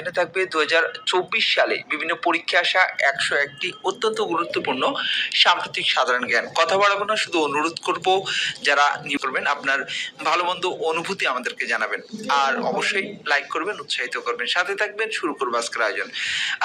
আয়োজনে থাকবে দু হাজার চব্বিশ সালে। বিভিন্ন পরীক্ষা আসা একশো একটি অত্যন্ত গুরুত্বপূর্ণ সাম্প্রতিক সাধারণ জ্ঞান। কথা বাড়াবো না, শুধু অনুরোধ করব যারা নিয়ে করবেন, আপনার ভালো মন্দ অনুভূতি আমাদেরকে জানাবেন। আর অবশ্যই লাইক করবেন, উৎসাহিত করবেন। সাথে থাকবেন শুরু করব আজকের আয়োজন।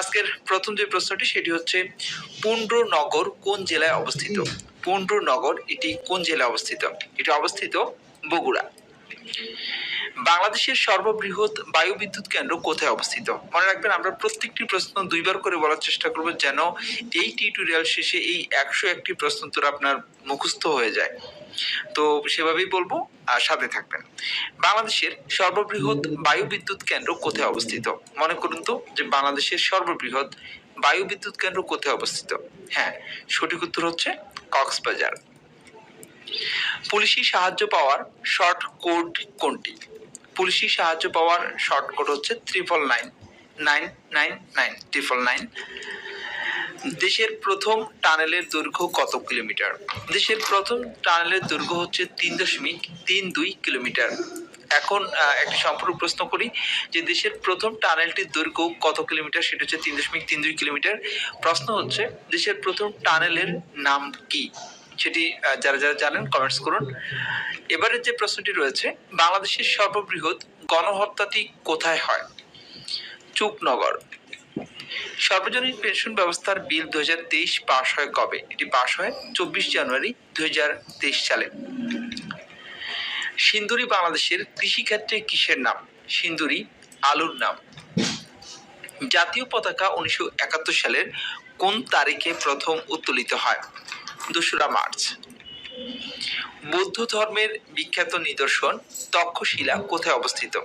আজকের প্রথম যে প্রশ্নটি, সেটি হচ্ছে পুণ্ড্রনগর কোন জেলায় অবস্থিত? পুণ্ড্রনগর এটি কোন জেলায় অবস্থিত? এটি অবস্থিত বগুড়া। বাংলাদেশের সর্ববৃহৎ বায়ু বিদ্যুৎ কেন্দ্র কোথায় অবস্থিত? মনে রাখবেন, আমরা প্রত্যেকটি প্রশ্ন দুইবার করে বলার চেষ্টা করব যেন এই টিউটোরিয়াল শেষে এই একশো একটি প্রশ্ন উত্তর আপনার মুখস্থ হয়ে যায়। তো সেভাবেই বলব, আর সাথে থাকবেন। বাংলাদেশের সর্ববৃহৎ বায়ু বিদ্যুৎ কেন্দ্র কোথায় অবস্থিত? মনে করুন তো যে বাংলাদেশের সর্ববৃহৎ বায়ু বিদ্যুৎ কেন্দ্র কোথায় অবস্থিত? হ্যাঁ সঠিক উত্তর হচ্ছে কক্সবাজার। পুলিশি সাহায্য পাওয়ার শর্ট কোড কোনটি? পুলিশি সাহায্য পাওয়ার শর্ট কোড হচ্ছে triple nine nine nine nine triple nine দেশের প্রথম টানেলের দৈর্ঘ্য কত কিলোমিটার? দেশের প্রথম টানেলের দৈর্ঘ্য হচ্ছে তিন দশমিক তিন দুই কিলোমিটার। এখন একটি সম্পূর্ণ প্রশ্ন করি যে দেশের প্রথম টানেলটির দৈর্ঘ্য কত কিলোমিটার? সেটা হচ্ছে তিন দশমিক তিন দুই কিলোমিটার। প্রশ্ন হচ্ছে, দেশের প্রথম টানেলের নাম কি? সেটি যারা যারা জানেন কমেন্টস করুন। এবারের যে প্রশ্নটি রয়েছে, বাংলাদেশের সর্ববৃহৎ গণহত্যাটি কোথায় হয়? চুপনগর। সর্বজনীন পেনশন ব্যবস্থার বিল দু পাশ হয় কবে? এটি পাশ হয় চব্বিশ জানুয়ারি দুই হাজার তেইশ সালে। সিন্দুরি বাংলাদেশের কৃষিক্ষেত্রে কিসের নাম? সিন্দুরি আলুর নাম। জাতীয় পতাকা উনিশশো একাত্তর সালের কোন তারিখে প্রথম উত্তোলিত হয়? দোসরা মার্চ। বৌদ্ধ ধর্মের বিখ্যাত নিদর্শন তক্ষশিলা কোথায় অবস্থিত?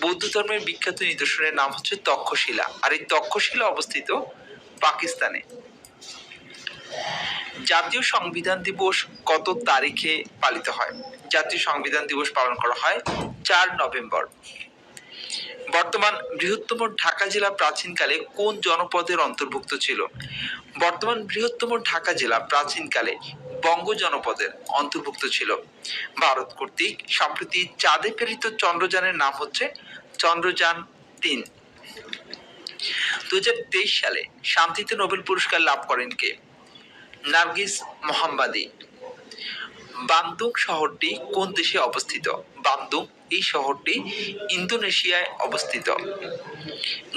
বৌদ্ধ ধর্মের বিখ্যাত নিদর্শনের নাম হচ্ছে তক্ষশিলা। আর এই তক্ষশিলা অবস্থিত পাকিস্তানে। জাতীয় সংবিধান দিবস কত তারিখে পালিত হয়? জাতীয় সংবিধান দিবস পালন করা হয় চার নভেম্বর। বর্তমান বৃহত্তম ঢাকা জেলা প্রাচীনকালে কোন জনপদের অন্তর্ভুক্ত ছিল? বর্তমান বৃহত্তম ঢাকা জেলা প্রাচীনকালে বঙ্গ জনপদের অন্তর্ভুক্ত ছিল। ভারত কর্তৃক সম্প্রতি চাঁদে প্রেরিত চন্দ্রযানের নাম হচ্ছে চন্দ্রযান তিন। দু সালে শান্তিতে নোবেল পুরস্কার লাভ করেন কে? নার্গিস মোহাম্মদী। বান্দুং শহরটি কোন দেশে অবস্থিত? বান্দুং এই শহরটি ইন্দোনেশিয়ায় অবস্থিত।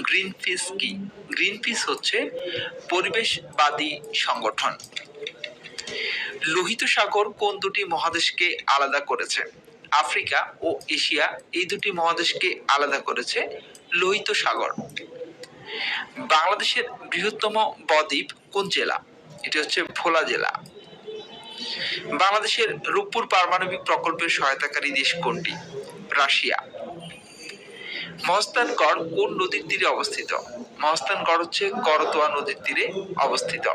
গ্রিন পিস কি? গ্রিন পিস হচ্ছে পরিবেশবাদী সংগঠন। লোহিত সাগর কোন দুটি মহাদেশকে আলাদা করেছে? আফ্রিকা ও এশিয়া এই দুটি মহাদেশকে আলাদা করেছে লোহিত সাগর। বাংলাদেশের বৃহত্তম বদ্বীপ কোন জেলা? এটি হচ্ছে ভোলা জেলা। বাংলাদেশের রূপপুর পারমাণবিক প্রকল্পের সহায়তাকারী দেশ কোনটি? রাশিয়া। মহস্তানগড় কোন নদীর তীরে অবস্থিত? মহস্তানগড় হচ্ছে করতোয়া নদীর তীরে অবস্থিত।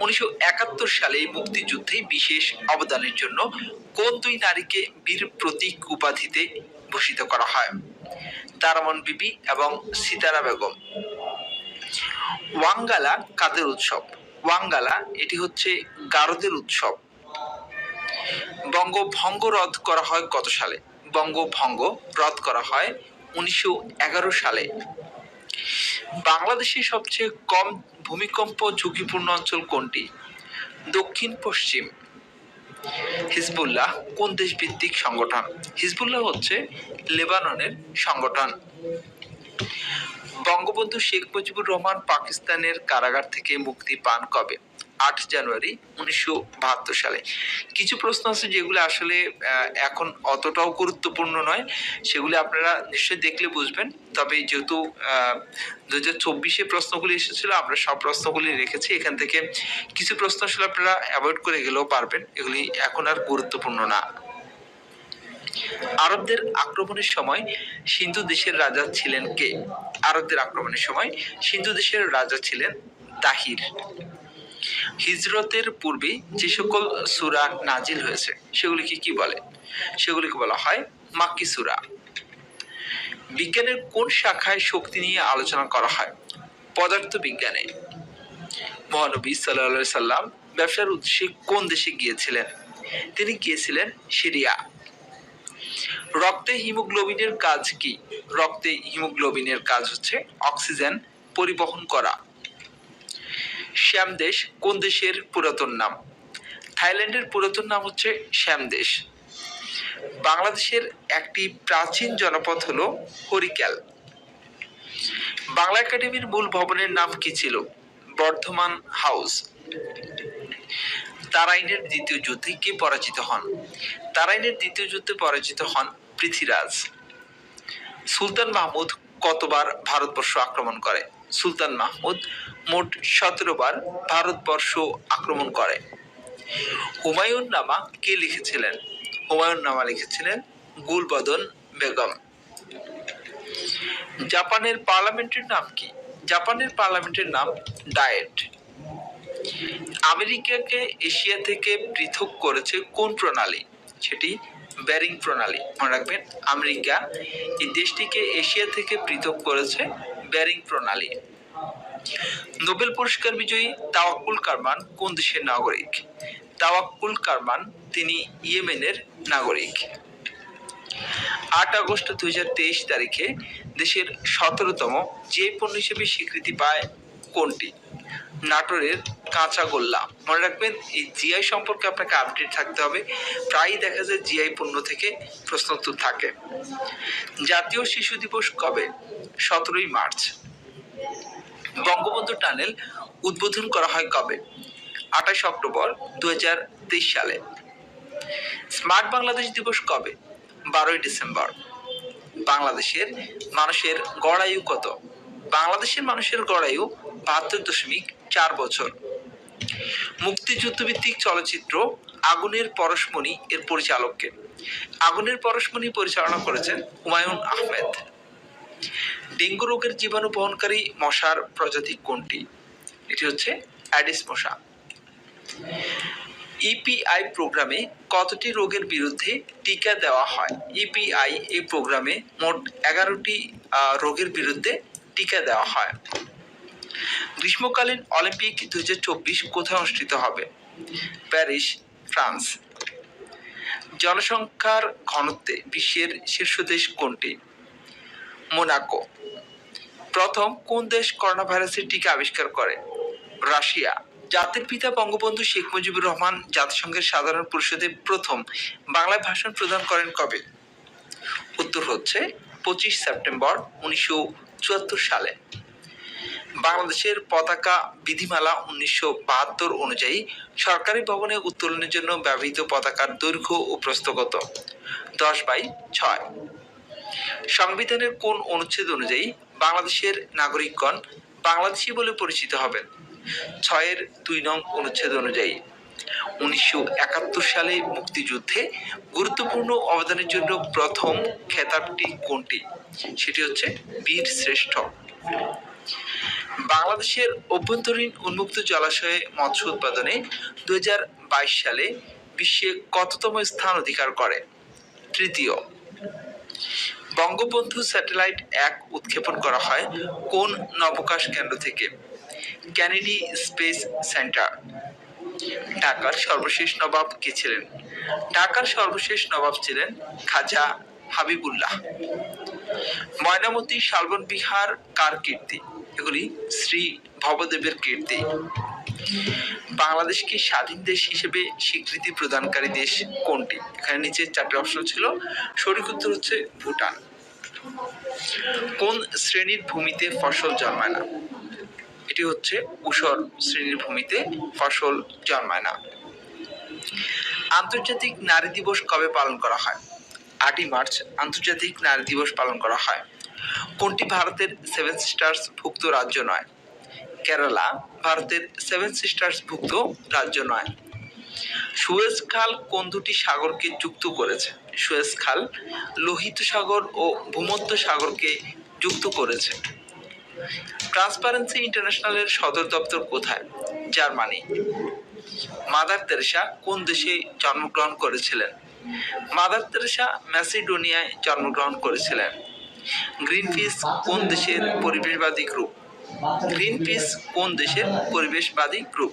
উনিশশো একাত্তর সালে মুক্তিযুদ্ধে বিশেষ অবদানের জন্য কোন দুই নারীকে বীর প্রতীক উপাধিতে ভূষিত করা হয়? তারামন বিবি এবং সিতারা বেগম। ওয়াঙ্গালা কাদের উৎসব? ওয়াঙ্গালা, এটি হচ্ছে গারদের উৎসব। বঙ্গভঙ্গ রদ করা হয় কত সালে? বঙ্গভঙ্গ রদ করা হয় উনিশশো এগারো সালে। বাংলাদেশের সবচেয়ে কম ভূমিকম্প ঝুঁকিপূর্ণ অঞ্চল কোনটি? দক্ষিণ, পশ্চিম। হিজবুল্লাহ কোন দেশ ভিত্তিক সংগঠন? হিজবুল্লাহ হচ্ছে লেবাননের সংগঠন। বঙ্গবন্ধু শেখ মুজিবুর রহমান পাকিস্তানের কারাগার থেকে মুক্তি পান কবে? আট জানুয়ারি, উনিশশো বাহাত্তর সালে। কিছু প্রশ্ন আছে যেগুলো আসলে এখন অতটাও গুরুত্বপূর্ণ নয়। সেগুলি আপনারা নিশ্চয়ই দেখলে বুঝবেন। তবে যেহেতু দু হাজার চব্বিশে প্রশ্নগুলি এসেছিল, আমরা সব প্রশ্নগুলি রেখেছি। এখান থেকে কিছু প্রশ্ন আসলে আপনারা অ্যাভয়েড করে গেলেও পারবেন। এগুলি এখন আর গুরুত্বপূর্ণ না। আরবদের আক্রমণের সময় সিন্ধু দেশের রাজা ছিলেন কে? আরবদের আক্রমণের সময় সিন্ধু দেশের রাজা ছিলেন তাহির। হিজরতের পূর্বে যে সকল সূরা নাজিল হয়েছে, সেগুলিকে কি বলে? সেগুলিকে বলা হয় মাক্কি সূরা। বিজ্ঞানের কোন শাখায় শক্তি নিয়ে আলোচনা করা হয়? পদার্থ বিজ্ঞানে মহানবী সাল্লাহ সাল্লাম ব্যবসার উদ্দেশ্যে কোন দেশে গিয়েছিলেন? তিনি গিয়েছিলেন সিরিয়া। রক্তে হিমোগ্লোবিনের কাজ কি? রক্তে হিমোগ্লোবিনের কাজ হচ্ছে অক্সিজেন পরিবহন করা। শ্যাম দেশ কোন দেশের পুরাতন নাম? থাইল্যান্ডের পুরাতন নাম হচ্ছে শ্যাম দেশ বাংলাদেশের একটি প্রাচীন জনপদ হলো হরিক্যাল বাংলা একাডেমির মূল ভবনের নাম কি ছিল? বর্ধমান হাউস। তারাইনের দ্বিতীয় যুদ্ধে কে পরাজিত হন? তারাইনের দ্বিতীয় যুদ্ধে পরাজিত হন পৃথ্বীরাজ সুলতান মাহমুদ কতবার ভারতবর্ষ আক্রমণ করে? সুলতান মাহমুদ মোট সতেরো বার ভারতবর্ষ আক্রমণ করে। হুমায়ুন নামা কে লিখেছিলেন? হুমায়ুন নামা লিখেছিলেন গুলবদন বেগম। জাপানের পার্লামেন্টের নাম কি? জাপানের পার্লামেন্টের নাম ডায়েট। আমেরিকাকে এশিয়া থেকে পৃথক করেছে কোন প্রণালী? সেটি ব্যারিং প্রণালী। মনে রাখবেন, আমেরিকা এই দেশটিকে এশিয়া থেকে পৃথক করেছে ব্যারিং প্রণালী। নোবেল পুরস্কার বিজয়ী তাওয়াক্কুল কারমান কোন দেশের নাগরিক? তাওয়াক্কুল কারমান তিনি ইয়েমেনের নাগরিক। আট আগস্ট দুই হাজার তেইশ তারিখে দেশের সতেরোতম যে পণ্য হিসেবে স্বীকৃতি পায় কোনটি? নাটোরের কাঁচা গোল্লা। মনে রাখবেন, এই জিআই সম্পর্কে আপনাকে আপডেট থাকতে হবে। প্রায়ই দেখা যায় জিআই পণ্য থেকে প্রশ্ন উত্তর থাকে। জাতীয় শিশু দিবস কবে? সতেরোই মার্চ। বঙ্গবন্ধু টানেল উদ্বোধন করা হয় কবে? আঠাশ অক্টোবর দুই হাজার তেইশ সালে। স্মার্ট বাংলাদেশ দিবস কবে? বারোই ডিসেম্বর। বাংলাদেশের মানুষের গড় আয়ু কত? বাংলাদেশের মানুষের গড় আয়ু বাহাত্তর দশমিক চার বছর। মুক্তিযুদ্ধ ভিত্তিক চলচ্চিত্র আগুনের পরশমণি এর পরিচালককে। আগুনের পরশমণি পরিচালনা করেছেন হুমায়ুন আহমেদ। ডেঙ্গু রোগের জীবাণু বহনকারী মশার প্রজাতি কোনটি? এটি হচ্ছে অ্যাডিস মশা। ইপিআই প্রোগ্রামে কতটি রোগের বিরুদ্ধে টিকা দেওয়া হয়? ইপিআই এই প্রোগ্রামে মোট এগারোটি রোগের বিরুদ্ধে টিকা দেওয়া হয়। গ্রীষ্মকালীন অলিম্পিক দুই হাজার চব্বিশ কোথায় অনুষ্ঠিত হবে? Paris, France. জনসংখ্যার ঘনত্বে বিশ্বের শীর্ষ দেশ কোনটি? মোনাকো। প্রথম কোন দেশ করোনা ভাইরাসের টিকা আবিষ্কার করে? রাশিয়া। জাতির পিতা বঙ্গবন্ধু শেখ মুজিবুর রহমান জাতিসংঘের সাধারণ পরিষদে প্রথম বাংলায় ভাষণ প্রদান করেন কবে? উত্তর হচ্ছে পঁচিশ সেপ্টেম্বর উনিশশো চুয়াত্তর সালে। বাংলাদেশের পতাকা বিধিমালা উনিশশো বাহাত্তর অনুযায়ী সরকারি ভবনে উত্তোলনের জন্য ব্যবহৃত পতাকার দৈর্ঘ্য ও প্রস্থ কত? দশ বাই ছয়। সংবিধানের কোন অনুচ্ছেদ অনুযায়ী বাংলাদেশের নাগরিকগণ বাংলাদেশি বলে পরিচিত হবেন? ছয়ের দুই নং অনুচ্ছেদ অনুযায়ী উনিশশো একাত্তর সালে মুক্তিযুদ্ধে গুরুত্বপূর্ণ অবদানের জন্য প্রথম খেতাবটি কোনটি? সেটি হচ্ছে বীর শ্রেষ্ঠ। বাংলাদেশের অভ্যন্তরীণ উন্মুক্ত জলাশয়ে মৎস্য উৎপাদনে দুই হাজার বাইশ সালে বিশ্বে কততম স্থান অধিকার করে? তৃতীয়, বঙ্গবন্ধু স্যাটেলাইট এক উৎক্ষেপণ করা হয় কোন নবকাশ কেন্দ্র থেকে? Kennedy Space Center. ঢাকার সর্বশেষ নবাব কে ছিলেন? ঢাকার সর্বশেষ নবাব ছিলেন খাজা হাবিবুল্লাহ। ময়নামতি শালবন বিহার কার কীর্তি? এগুলি শ্রী ভবদেবের কীর্তি। বাংলাদেশকে স্বাধীন দেশ হিসেবে স্বীকৃতি প্রদানকারী দেশ কোনটি? এখানে নিচে চারটি অপশন ছিল। সঠিক উত্তর হচ্ছে ভুটান। কোন শ্রেণির ভূমিতে ফসল জন্মায় না? এটি হচ্ছে ঊষর শ্রেণির ভূমিতে ফসল জন্মায় না। আন্তর্জাতিক নারী দিবস কবে পালন করা হয়? আটই মার্চ আন্তর্জাতিক নারী দিবস পালন করা হয়। কোনটি ভারতের সেভেন সিস্টার্স ভুক্ত রাজ্য নয়? কেরালা, ভারতের সেভেন সিস্টার্স ভুক্ত রাজ্য নয়। সুয়েজ খাল কোন দুটি সাগরকে যুক্ত করেছে? সুয়েজ খাল লোহিত সাগর ও ভূমধ্য সাগরকে যুক্ত করেছে। ট্রান্সপারেন্সি ইন্টারন্যাশনালের সদর দপ্তর কোথায়? জার্মানি। মাদার তেরেসা কোন দেশে জন্মগ্রহণ করেছিলেন? মাদার তেরেসা ম্যাসিডোনিয়ায় জন্মগ্রহণ করেছিলেন। গ্রিনপিস কোন দেশের পরিবেশবাদী গ্রুপ গ্রিন গ্রিনপিস কোন দেশের পরিবেশবাদী গ্রুপ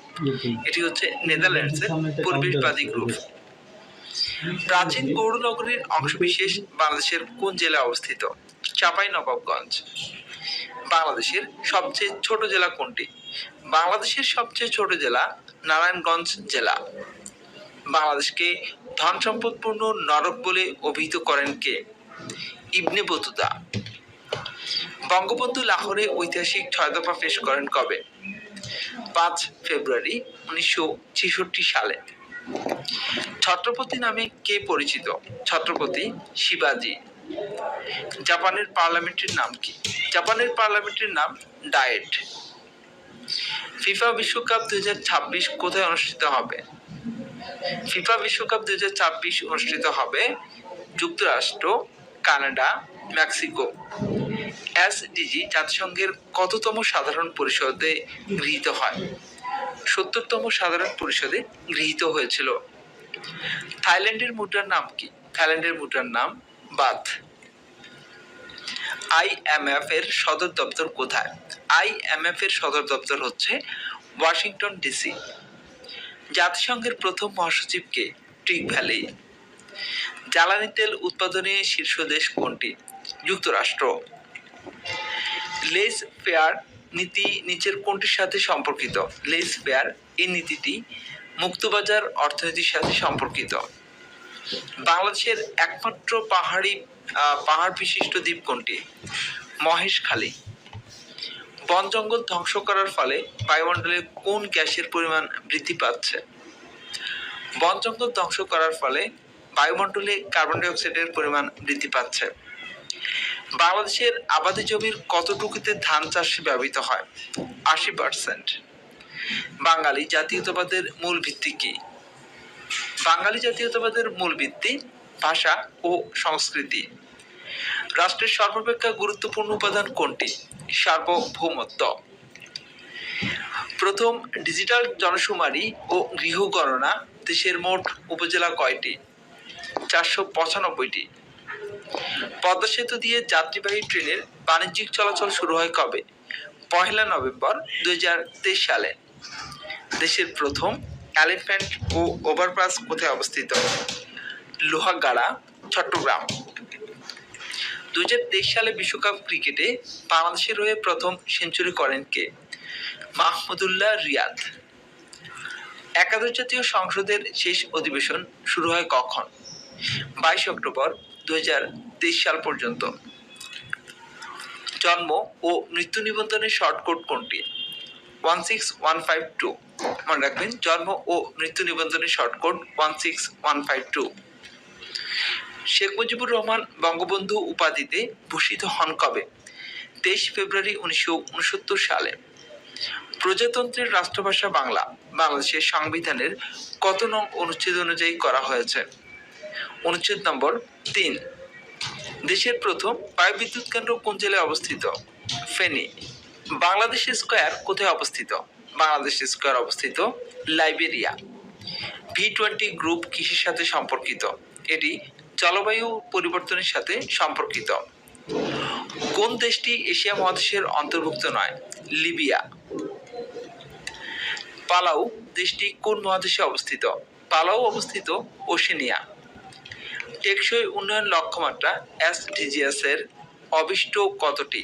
এটি হচ্ছে নেদারল্যান্ডসের পরিবেশবাদী গ্রুপ প্রাচীন গৌড়নগরীর অংশবিশেষ বাংলাদেশের কোন জেলায় অবস্থিত? চাপাই নবাবগঞ্জ বাংলাদেশের সবচেয়ে ছোট জেলা কোনটি? বাংলাদেশের সবচেয়ে ছোট জেলা নারায়ণগঞ্জ জেলা। বাংলাদেশকে ধন সম্পদপূর্ণ নরক বলে অভিহিত করেন কে? ইবনে বতুতা বঙ্গবন্ধু লাহোরে ঐতিহাসিক ছয় দফা পেশ করেন কবে? পাঁচ ফেব্রুয়ারি উনিশশো ছেষট্টি সালে। ছত্রপতি নামে কে পরিচিত? ছত্রপতি শিবাজি। জাপানের পার্লামেন্টের নাম কি? জাপানের পার্লামেন্টের নাম ডায়েট। ফিফা বিশ্বকাপ দুই হাজার ছাব্বিশ কোথায় অনুষ্ঠিত হবে? ফিফা বিশ্বকাপ দুই হাজার ছাব্বিশ অনুষ্ঠিত হবে যুক্তরাষ্ট্র কানাডা, মেক্সিকো। এসডিজি জাতিসংঘের কততম সাধারণ পরিষদে গৃহীত হয়? সত্তরতম সাধারণ পরিষদে গৃহীত হয়েছিল। থাইল্যান্ডের মুদ্রার নাম কি? থাইল্যান্ডের মুদ্রার নাম বাথ আইএমএফ এর সদর দপ্তর কোথায়? আইএমএফ এর সদর দপ্তর হচ্ছে ওয়াশিংটন ডিসি। জাতিসংঘের প্রথম মহাসচিবকে ট্রিক ভ্যালি। জ্বালানি তেল উৎপাদনে শীর্ষ দেশ কোনটি? যুক্তরাষ্ট্র। লেস ফেয়ার নীতি নিচের কোনটির সাথে সম্পর্কিত? লেস ফেয়ার, এই নীতিটি মুক্তবাজার অর্থনীতির সাথে সম্পর্কিত। বাংলাদেশের একমাত্র পাহাড়ি পাহাড় বিশিষ্ট দ্বীপ কোনটি? মহেশখালী। বন জঙ্গল ধ্বংস করার ফলে বায়ুমণ্ডলে কোন গ্যাসের পরিমাণ বৃদ্ধি পাচ্ছে? বন জঙ্গল ধ্বংস করার ফলে বায়ুমণ্ডলে কার্বন ডাই অক্সাইডের পরিমাণ বৃদ্ধি পাচ্ছে। বাংলাদেশের আবাদি জমির কতটুকুতে ধান চাষ ব্যবহৃত হয়? আশি পার্সেন্ট বাঙালি জাতীয়তাবাদের মূল ভিত্তি কি? বাঙালি জাতীয়তাবাদের মূল ভিত্তি ভাষা ও সংস্কৃতি। রাষ্ট্রের সর্বাপেক্ষা গুরুত্বপূর্ণ উপাদান কোনটি? সার্বভৌমত্ব। প্রথম ডিজিটাল জনশুমারি ও গৃহ গণনা দেশের মোট উপজেলা কয়টি? চারশো পঁচানব্বইটি। পদ্মা সেতু দিয়ে যাত্রীবাহী ট্রেনের বাণিজ্যিক চলাচল শুরু হয় কবে? পহেলা নভেম্বর দু হাজার তেইশ সালে। দেশের প্রথম এলিফ্যান্ট ও ওভারপাস কোথায় অবস্থিত লোহাগাড়া, চট্টগ্রাম। তেইশ সালে বিশ্বকাপ ক্রিকেটে বাংলাদেশের হয়ে প্রথম সেঞ্চুরি করেন কে? মাহমুদুল্লাহ রিয়াদ। একাদশ জাতীয় সংসদের শেষ অধিবেশন শুরু হয় কখন? বাইশ অক্টোবর দুই হাজার তেইশ সাল পর্যন্ত। জন্ম ও মৃত্যু নিবন্ধনের শর্টকোড কোনটি? One six one five two মনে রাখবেন, জন্ম ও মৃত্যু নিবন্ধনের shortcode one six one five two Sheikh Mujibur Rahman Bangabandhu উপাধিতে ভূষিত হন কবে? তেইশ ফেব্রুয়ারি উনিশশো উনসত্তর সালে। প্রজাতন্ত্রের রাষ্ট্রভাষা বাংলা। বাংলাদেশের সংবিধানের কত নং অনুচ্ছেদ অনুযায়ী করা হয়েছে? অনুচ্ছেদ নম্বর তিন। দেশের প্রথম বায়ুবিদ্যুৎ কেন্দ্র কোন জেলায় অবস্থিত? ফেনী। বাংলাদেশ স্কোয়ার কোথায় অবস্থিত? বাংলাদেশ স্কোয়ার অবস্থিত লাইবেরিয়া। ভি টোয়েন্টি গ্রুপ কৃষির সাথে সম্পর্কিত? এটি জলবায়ু পরিবর্তনের সাথে সম্পর্কিত। কোন দেশটি এশিয়া মহাদেশের অন্তর্ভুক্ত নয়? লিবিয়া। পালাউ দেশটি কোন মহাদেশে অবস্থিত? পালাউ অবস্থিত ওশেনিয়া। টেকসই উন্নয়ন লক্ষ্যমাত্রা এসডিজিএস এর অবিষ্ট কতটি?